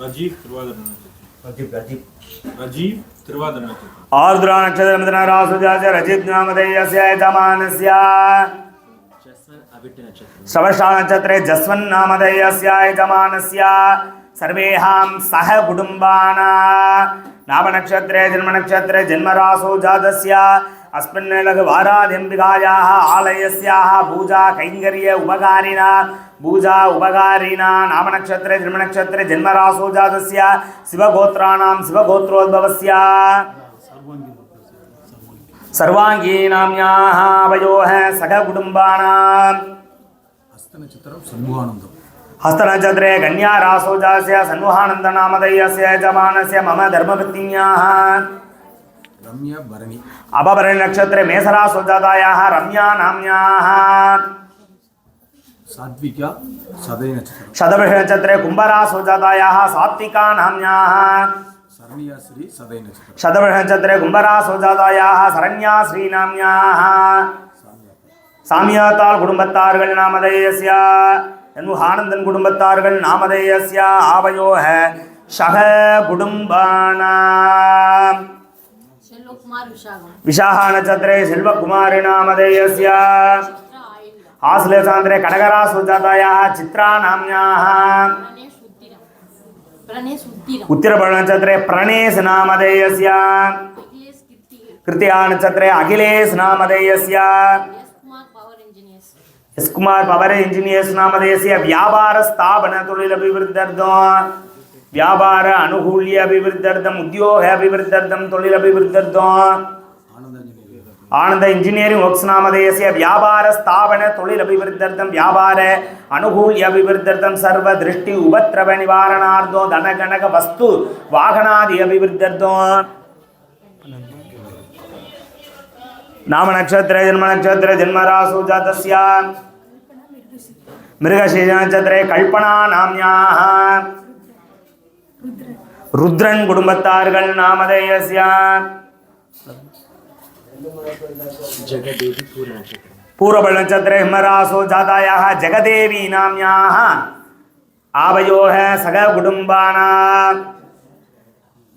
రాజీవ్ తిరువాదర ప్రదీప్ ప్రదీప్ రాజీవ్ తిరువాదర ఆర్ద్ర నక్షత్ర రాసు రజిత్ నామధేయస్యమానస్య శ్రవశా నక్షత్రే. జస్వన్ నామధేయస్యమానస్య సర్వేహాం సహ కుటుంబానా. నామనక్షత్రే జన్మనక్షత్రే జన్మరాసో జాతస్య. अस्मिन्नलघुवाराधिम्बिकायाः आलयस्याः पूजा कैङ्कर्य उपकारिणा पूजा उपकारिणा नामनक्षत्रे जन्मनक्षत्रे जन्मरासो जातस्य शिवगोत्राणां शिवगोत्रोद्भवस्य सर्वाङ्गीनाम्याः वयोः सखकुटुम्बानाम् हस्तनक्षत्रं सन्मुहानन्दम् हस्तनक्षत्रे कन्यारासो जास्य सन्मुहानन्दनामधेयस्य यजमानस्य मम धर्मपत्न्याः रम्यभरणि अपभरणि नक्षत्रे मेसरासुजातायाः रम्या नाम्न्याः। सात्विका सदय नक्षत्र। शतभिः नक्षत्रे कुम्भरासुजातायाः सात्विका नाम्न्याः। श्री सदय नक्षत्र। சாமியாத்தால் குடும்பத்தார்கள் ஆனந்தன் குடும்பத்தார்கள் ஆவயோக விசாக நட்சத்திரே செல்வகுமாரி ஆயுள்யா ஆசிலே சாந்திரே கடகரா சுஜாதாயாः சித்ரா நாம்யாः. பிரணேஷ் உத்திரம். பிரணேஷ் உத்திரம். உத்திரபல நட்சத்திரே பிரணேஷ் நாமதேயஸ்ய. ವ್ಯಾಪಾರ ಅನುಕೂಲ್ಯ ಅಭಿವೃದ್ಧರ್ಥಂ ಉದ್ಯೋಗ ಅಭಿವೃದ್ಧರ್ಥಂ தொழிலபிவிருத்தம் ஆனந்த இன்ஜினியரிங் ஒர்க்ஸ் நாமதேசிய வியாபார ஸ்தாபன தொழில் அபிவிருத்தம் வியாபார அனுகூல்ய அபிவிருத்தம் சர்வ திருஷ்டி உபத்ரவ நிவாரணார்த்தோ தனகனக வஸ்து வாகனாதி அபிவிருத்தம் நாம நட்சத்திர ஜென்ம நட்சத்திர ஜென்மராசு ஜாதஸ்யா. மிருகசீஜ நட்சத்திரே கல்பனா நாமியாக ருத்ரன் குடும்பத்தார்கள் நாமதேயஸ்ய ஜெகதேவி பூர நட்சத்திரம் पूर्वबल नक्षत्रे हिमरासो जातायाः जगदेवी नाम्याः आवयोः सगकुटुम्बानाम्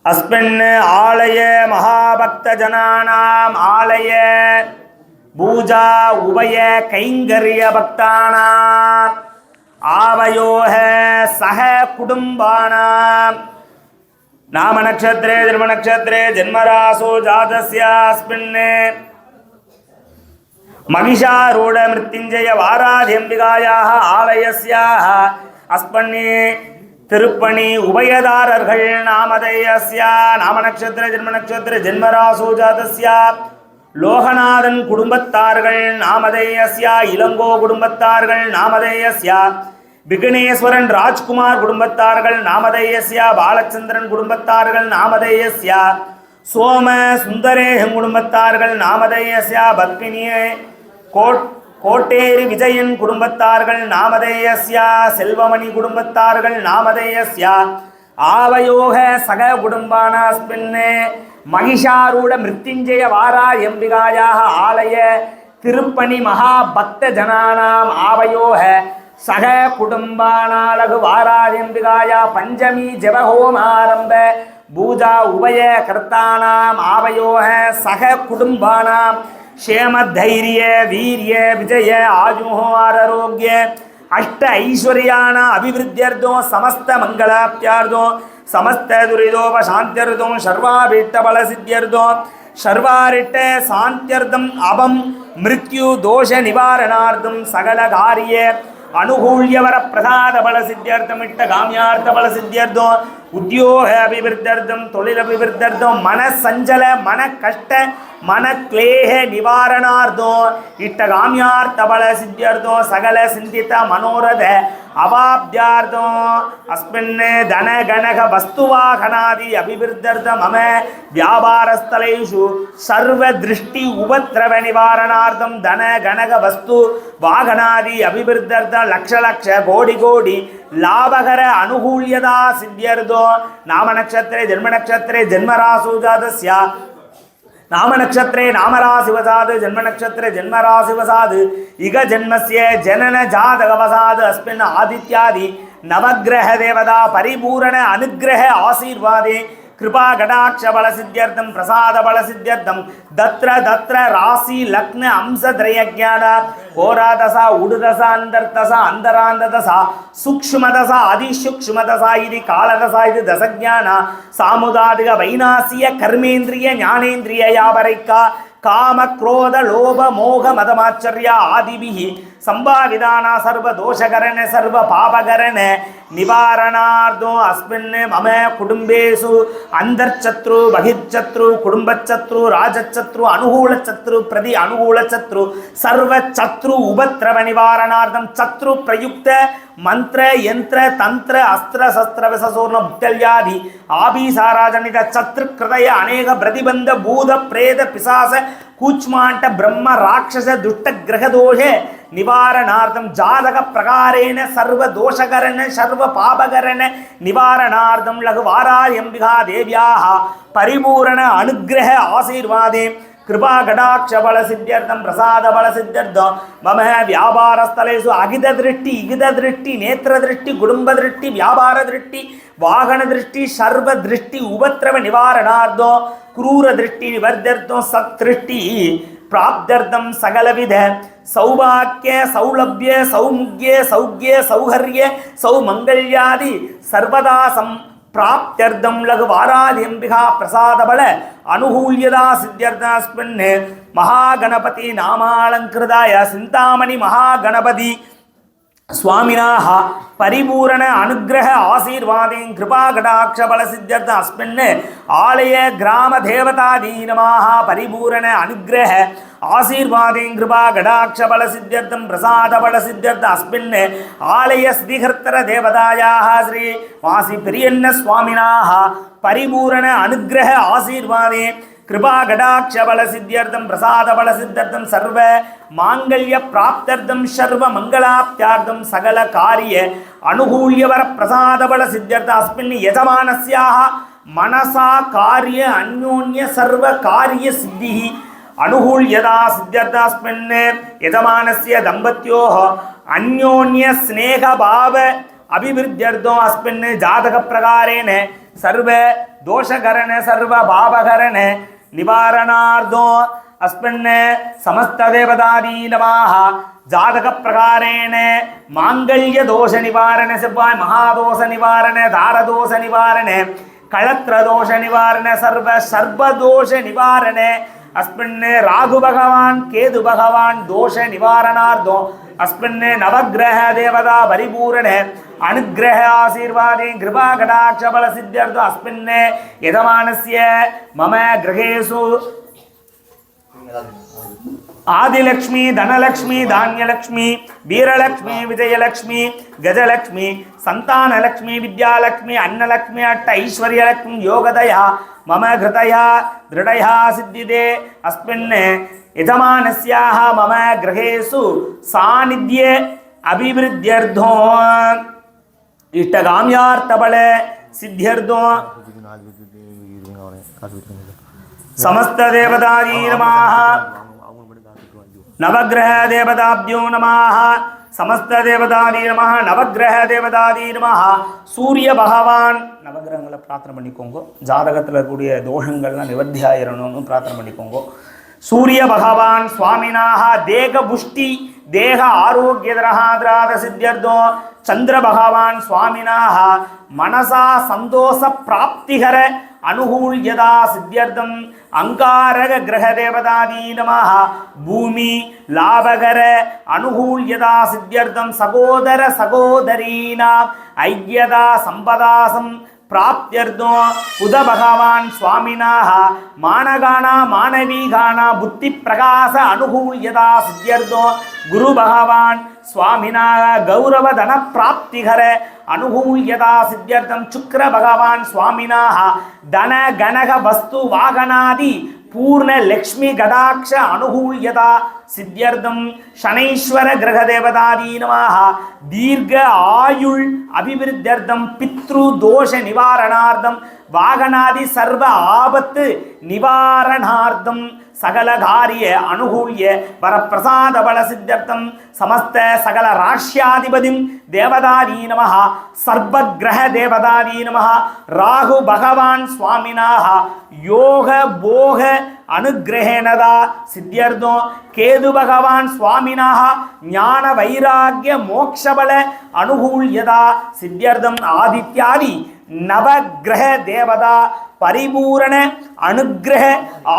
अस्मिन् आलये महाभक्तजनानाम् आलय पूजा उभय कैङ्कर्यभक्तानाम् आवयोः सह कुटुम्बानां नामनक्षत्रे जन्मनक्षत्रे जन्मरासो जातस्यास्मिन् महिषारूढमृत्युञ्जयवाराधिम्बिकायाः आलयस्याः अस्मन्ने திருப்பணி உபயதாரர்கள் நாமதேயஸ்யா நாமநக்ஷத்திர ஜென்மநக்ஷத்திர ஜென்மராசூஜாதஸ்யா லோகநாதன் குடும்பத்தார்கள் நாமதேயஸ்யா இளங்கோ குடும்பத்தார்கள் நாமதேயஸ்யா விக்னேஸ்வரன் ராஜ்குமார் குடும்பத்தார்கள் நாமதேயஸ்யா பாலச்சந்திரன் குடும்பத்தார்கள் நாமதேயஸ்யா சோம சுந்தரேகம் குடும்பத்தார்கள் நாமதேயஸ்யா பத்மினியே கோட் கோட்டேரி விஜயன் குடும்பத்தார்கள் நாமதேயஸ்யா செல்வமணி குடும்பத்தார்கள் நாமதேயஸ்யா ஆவயோக சக குடும்பானாஸ்பின்னே மகிஷாரூட மிருத்யுஞ்சய வாரார் எம்பிகாயாக ஆலய திருப்பணி மகாபக்த ஜனானாம் ஆவயோக சக குடும்பானாலகு வாராயம்பிகாயா பஞ்சமி ஜபஹோமாரம்ப பூஜா உபய கர்த்தானாம் ஆவயோக சக குடும்பானாம் ஷேம தைரிய வீரிய விஜய ஆயுஹோ ஆரோக்கிய அஷ்ட ஐஸ்வர்யான அபிவிருத்தியர்த்தோ சமஸ்த மங்களாப்தியார்த்தோ समस्तदुरिदोपशान्त्यर्थं सर्वाभीष्टबलसिद्ध्यर्थं सर्वारिट्टे सान्त्यर्थम् अपं मृत्युदोषनिवारणार्थं सकलकार्ये அனுகூல்யவரப்பிரசாதபலசித்தியர்த்தம் இட்ட காமியார்த்தபலசித்தியர்த்தம் உத்தியோக அபிவிருத்தர்த்தம் தொழில் அபிவிருத்தர்த்தம் மனசஞ்சல மன கஷ்ட மனக்லேக நிவாரணார்த்தோ இட்டகாமியார்த்தபல சித்தியர்த்தோ சகல சிந்தித்த மனோரத அவாப்தியார்த்தோ அஸ்மின் தனகணக வஸ்துவாகனாதி அபிவிருத்தர்த்த மம வியாபாரஸ்தலேஷு சர்வ திருஷ்டி உபத்திரவ நிவாரணார்த்தம் தனகணக வஸ்து வாகனாதி அபிவிருத்தர்த்த லக்ஷ லக்ஷ கோடி கோடி லாபகர அனுகூல்யதா சித்தியர்தோ நாம நட்சத்திரே ஜென்ம நட்சத்திரே ஜென்மராசு ஜாதஸ்யா நாம நட்சத்திரே நாமராசிவசாது ஜென்ம நட்சத்திரே ஜென்மராசிவசாது இக ஜென்மஸ்ய ஜனன ஜாதகவசாது அஸ்மின் ஆதித்யாதி. நவகிரக தேவதா பரிபூரண அனுகிரக ஆசீர்வாதே. கிருபா கடாட்ச பல சித்தியர்த்தம் பிரசாத பல சித்தியர்த்தம். தத்ர தத்ர ராசி லக்ன அம்ச திரையஜானா ஓராதசா உடுதசா அந்தர்த்தசா அந்தராந்ததசா சுக்ஷ்மதசா அதிசுக்ஷ்மதசா இது காலதசா இது தசஜானா சாமுதாதிக வைநாசிய கர்மேந்திரிய ஞானேந்திரிய யாபரைக்கா காம குரோத லோப மோக மதமாச்சர்யா ஆதிபிகி சம்பாவிதானா சர்வ தோஷகரன சர்வ பாபகரன நிவாரணார்த்தோ அஸ்மின் மம குடும்பேசு. அந்தர்ச்சத்ரு பகிர்ச்சத்ரு குடும்பச்சத்ரு ராஜச்சத்ரு அனுகூலச்சத்ரு பிரதி அனுகூலச்சத்ரு. சர்வ சத்ரு உபத்ரவ நிவாரணார்த்தம் சத்ரு பிரயுக்த மந்திர யந்திர தந்திர அஸ்திர சஸ்திர விசசூர்ண முக்தல்யாதி. ஆபீசாராஜனித சத்ரு கிருதய அநேக பிரதிபந்த பூத பிரேத பிசாச கூச்மாண்ட பிரம்ம ராட்சச துஷ்ட கிரகதோஷ நிவாரணார்த்தம் ஜாதக பிரகாரேண சர்வ தோஷகரண சர்வ பாபகரண நிவாரணார்த்தம் லகு வாராயம்பிகா தேவியாக பரிபூரண அனுகிரக ஆசீர்வாதே கிருபா கடாட்ச பல சித்தியர்த்தம் பிரசாத பல சித்தியர்த்தம் மம வியாபாரஸ்தலேசு அகித திருஷ்டி இகித திருஷ்டி நேத்திர திருஷ்டி குடும்ப திருஷ்டி வியாபார திருஷ்டி வாகன திருஷ்டி சர்வ திருஷ்டி உபத்திரவ நிவாரணார்த்தோ குரூர திருஷ்டி நிவர்த்தம் சத் பிராப்தர்த்தம் சகலவித சௌபாக்கிய சௌலபிய சௌமுக்கிய சௌக்கிய சௌகரிய சௌமங்கல்யாதி சர்வதா பிராப்தியர்த்தம் லகுவாராதிம்பிகா பிரசாதபல அனுகூல்யதா சித்தியர்த்தாஸ்மின் மகாகணபதி நாமாலங்கிருதாய சிந்தாமணி மகாகணபதி சுவாமினாக பரிபூரண அனுகிரக ஆசீர்வாதேன் கிருபா கடாட்சபல சித்தியர்த்த அஸ்மின் ஆலய கிராம தேவதாதீனமாக பரிபூரண அனுகிரக ஆசீர்வாதேன் கிருபா கடாட்சபல சித்தியர்த்தம் பிரசாதபல சித்தியர்த்த அஸ்மின் ஆலய ஸ்ரீகர்த்தர தேவதாயாக ஸ்ரீ வாசி பெரியண்ண சுவாமினாக பரிபூரண அனுகிரக ஆசீர்வாதே கிருபாகடாட்சபலசித்தியர்த்தம் பிரசாதபலசித்தர்த்தம் சர்வ மாங்கல்ய பிராப்தர்த்தம் சர்வ மங்களாப்தியார்த்தம் சகல காரிய அனுகூல்யவர பிரசாதபல சித்தியர்த்த அஸ்மின் யஜமானஸ்யாக மனசா காரிய அந்யோன்ய சர்வ காரிய சித்தி அனுகூல்யதா சித்தியர்த்தாஸ்மின் யஜமானஸ்ய தம்பத்தியோ அந்யோன்ய ஸ்நேகபாவ அபிவிருத்தியர்த்தோ அஸ்மின் ஜாதக பிரகாரேன சர்வ தோஷகரண சர்வ பாவகரண నివారణార్థో అస్మిన్ సమస్తదేవతాదీ నమాహ జాతక ప్రకారేణ మాంగళ్య దోష నివారణ సివాయ మహాదోష నివారణ దారదోష నివారణ కళత్రదోష నివారణ సర్వ సర్వదోష నివారణ అస్మిన్ రాఘు భగవాన్ కేతు భగవాన్ దోష నివారణార్థం अस्मिन् नवग्रह देवता परिपूर्ण अनुग्रह आशीर्वादे कृपा कटाक्ष बल सिद्ध्यर्थ अस्मिन् यजमानस्य मम गृहेषु ఆదిలక్ష్మి ధనలక్ష్మి ధాన్యలక్ష్మి వీరలక్ష్మి విజయలక్ష్మి గజలక్ష్మి సంతానలక్ష్మి విద్యాలక్ష్మి అన్నలక్ష్మి అట్ట ఐశ్వర్యలక్ష్మి యోగదయ మమ ఘృతయ దృఢయ సిద్ధిదే అస్మిన్ యజమానస్యాः మమ గృహేషు సాన్నిధ్యే అభివృద్ధ్యర్థో ఇష్టకామ్యార్థబల సిద్ధ్యర్థో సమస్త దేవతాదీ நவகிரக தேவதாப்தியோ நமாக சமஸ்தேவதாதி நம நவகிரக தேவதாதி நம சூரிய பகவான். நவகிரகங்களை பிரார்த்தனை பண்ணிக்கோங்க. ஜாதகத்தில் இருக்கக்கூடிய தோஷங்கள்லாம் நிவர்த்தி ஆயிரணும்னு பிரார்த்தனை பண்ணிக்கோங்க. சூரிய பகவான் சுவாமினாக தேக புஷ்டி தேக ஆரோக்கியதரஹாதிராத சித்தியர்த்தோ சந்திர பகவான் சுவாமினாக மனசா சந்தோஷ பிராப்திகர அனுகூல்யதா சித்தியர்த்தம். அங்காரக கிரக தேவதாதீனமாக பூமி லாபகர அனுகூல்யதா சித்தியர்த்தம். சகோதர சகோதரீனா ஐயதா சம்பதாசம். பிராப்தியர்த்தோ புத பகவான் சுவாமினாக மாணகானா மாணவீகானா புத்தி பிரகாச அனுகூல்யதா சித்தியர்த்தோ குரு பகவான் சுவாமினாக கௌரவதன பிராப்திகர அனுகூல்யதா சித்தியர்த்தம் சுக்கர பகவான் சுவாமினாக தன கனக வஸ்து வாகனாதி பூர்ண லக்ஷ்மி கடாட்ச அனுகூல்யதா சித்தியர்த்தம் சனைஸ்வர கிரக தேவதாதீனமாக தீர்க்க ஆயுள் அபிவிருத்தியர்த்தம் பித்ரு தோஷ நிவாரணார்த்தம் வாகனாதி சர்வ ஆபத்து நிவாரணார்த்தம் சகல காரிய அனுகூல்ய வரப்பிரசாத பல சித்தர்த்தம் சமஸ்த சகல ராஷ்யாதிபதிம் தேவதாரி நம சர்வகிரக தேவதாரி நம ராகு பகவான் சுவாமினாக யோக போக அனுகிரகேணதா சித்தியர்த்தம் கேது பகவான் சுவாமினாக ஞான வைராகிய மோக்ஷபல அனுகூல்யதா சித்தியர்த்தம் ஆதித்யாதி நவகிரக தேவதா பரிபூரண அனுகிரக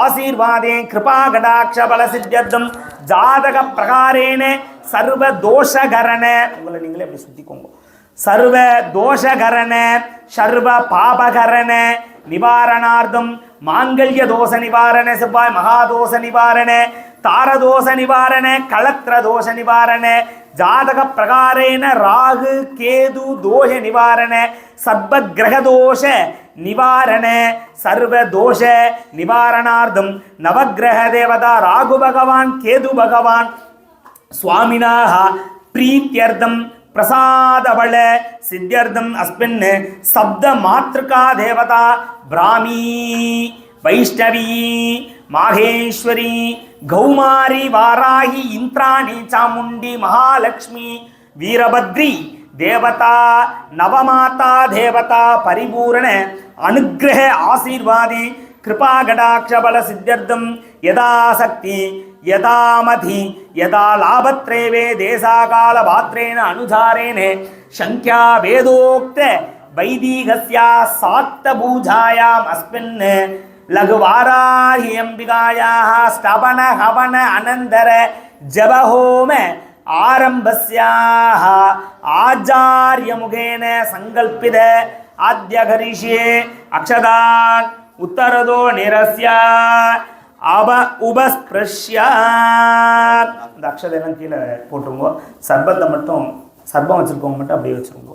ஆசீர்வாதே கிருபா கடாட்ச பல சித்தியர்த்தம் ஜாதக பிரகாரேன சர்வ தோஷகரண. உங்களை நீங்களே அப்படி சுத்திக்கோங்க. சர்வ தோஷகரண சர்வ பாபகரண நிவாரணார்த்தம் மாங்கல்ய தோஷ நிவாரண செவ்வாய் மகாதோஷ நிவாரண தாரதோஷ நிவாரண களத்திர தோஷ நிவாரண ஜாதக பிரகாரேன ராகு கேது தோஷ நிவாரண சர்வத் கிரகதோஷ நிவாரண சர்வ தோஷ நிவாரணார்த்தம். நவகிரக தேவதா ராகு பகவான் கேது பகவான் சுவாமினாக பிரீத்தியர்த்தம் பிரசாதபல சித்தியர்த்தம். அஸ்மின் சப்த மாத்திருக்கா தேவதா பிராமி வைஷ்ணவி மாகேஸ்வரி கௌமாரி வாராகி இந்திராணி சாமுண்டி மகாலட்சுமி வீரபத்ரி தேவதா நவமாதா தேவதா பரிபூரண அனுகிரக ஆசீர்வாதி கிருபா கடாட்சபல சித்தியர்த்தம் யதா சக்தி யதா மதி யதா லாபத்ரேவே தேசாகால பாத்ரேன அனுதாரேனே சங்கியா வேதோக்த வைதீகஸ்யா சாத்தபூஜாயாம் அஸ்மின். லகுவாராஹியம்பிகாயாக ஸ்தபன ஹவன அனந்தர ஜபஹோம ஆரம்பஸ்யாக ஆச்சாரியமுகேன சங்கல்பித ஆத்தியகரிஷே அக்ஷதான் உத்தரதோ நிரஸ்யா அவ உபஸ்பிரஷ்யா. இந்த அக்ஷதையெல்லாம் கீழே போட்டுருங்க. சர்பத்தை மட்டும் சர்பம் வச்சுருக்கவங்க மட்டும் அப்படியே வச்சுருங்க.